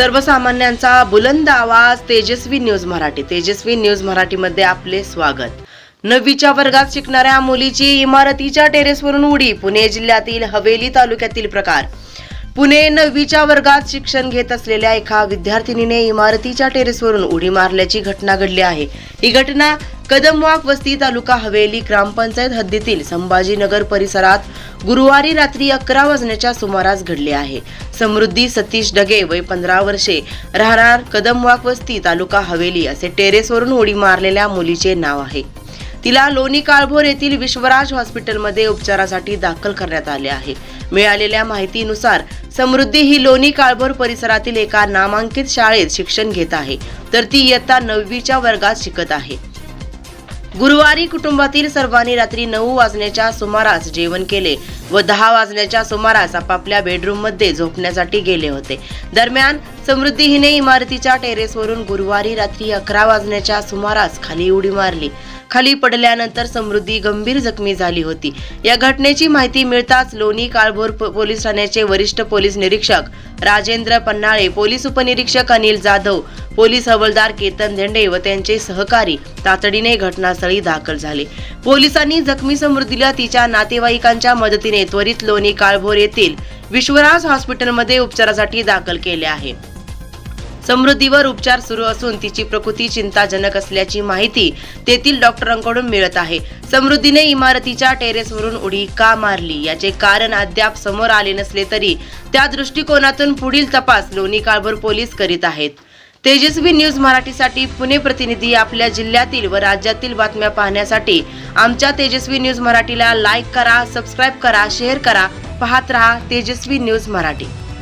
सर्वसामान्यांचा बुलंद आवाज तेजस्वी न्यूज मराठी. तेजस्वी न्यूज मराठीमध्ये आपले स्वागत. नववीच्या वर्गात शिकणाऱ्या मुलीची इमारतीच्या टेरेसवरून उडी. पुणे जिल्ह्यातील हवेली तालुक्यातील प्रकार. पुणे नववीच्या वर्गात शिक्षण घेत असलेल्या एका विद्यार्थिनीने इमारतीच्या टेरेसवरून उडी मारल्याची घटना घडली आहे. ही घटना कदमवाक वस्ती तालुका हवेली ग्रामपंचायत हद्दीतील संभाजीनगर परिसरात गुरुवारी रात्री अकरा वाजण्याच्या सुमारास घडले आहे. समृद्धी सतीश डगे वय पंधरा वर्षे राहणार कदमवाक वस्ती तालुका हवेली असे टेरेसवरून उडी मारलेल्या मुलीचे नाव आहे. तिला लोणी काळभोर येथील विश्वराज हॉस्पिटलमध्ये उपचारासाठी दाखल करण्यात आले आहे. मिळालेल्या माहितीनुसार समृद्धी ही लोणी काळभोर परिसरातील एका नामांकित शाळेत शिक्षण घेत आहे तर ती इयत्ता नववीच्या वर्गात शिकत आहे. गुरुवारी कुटुंबातील सर्वांनी रात्री नऊ वाजण्याच्या सुमारास जेवण केले व दहा वाजण्याच्या सुमारास आपापल्या बेडरूममध्ये झोपण्यासाठी गेले होते. दरम्यान समृद्धी हिने इमारतीच्या टेरेसवरून गुरुवारी रात्री अकरा वाजण्याच्या सुमारास खाली उडी मारली. खाली पडल्यानंतर समृद्धी गंभीर जखमी झाली होती. या घटनेची माहिती मिळताच लोणी काळभोर पोलीस ठाण्याचे वरिष्ठ पोलीस निरीक्षक राजेंद्र पन्नाळे पोलीस उपनिरीक्षक अनिल जाधव पोलीस हवालदार केतन झेंडे व त्यांचे सहकारी तातडीने घटनास्थळी दाखल झाले. पोलिसांनी जखमी समृद्धीला तिच्या नातेवाईकांच्या मदतीने त्वरित लोणी काळभोर येथील विश्वराज हॉस्पिटलमध्ये उपचारासाठी दाखल केले आहे. समृद्धीवर उपचार सुरू असून तिची प्रकृती चिंताजनक असल्याची माहिती तेथील डॉक्टरांकडून मिळत आहे. समृद्धीने इमारतीच्या टेरेसवरून उडी का मारली? याचे कारण अद्याप समोर आले नसले तरी त्या दृष्टिकोनातून पुढील तपास लोणी काळभोर पोलीस करीत आहेत. तेजस्वी न्यूज मराठीसाठी पुणे प्रतिनिधी आपल्या जिल्ह्यातील व राज्यातील बातम्या पाहण्यासाठी आमच्या तेजस्वी न्यूज मराठीला लाईक करा सबस्क्राईब करा शेअर करा. पाहत रहा तेजस्वी न्यूज मराठी.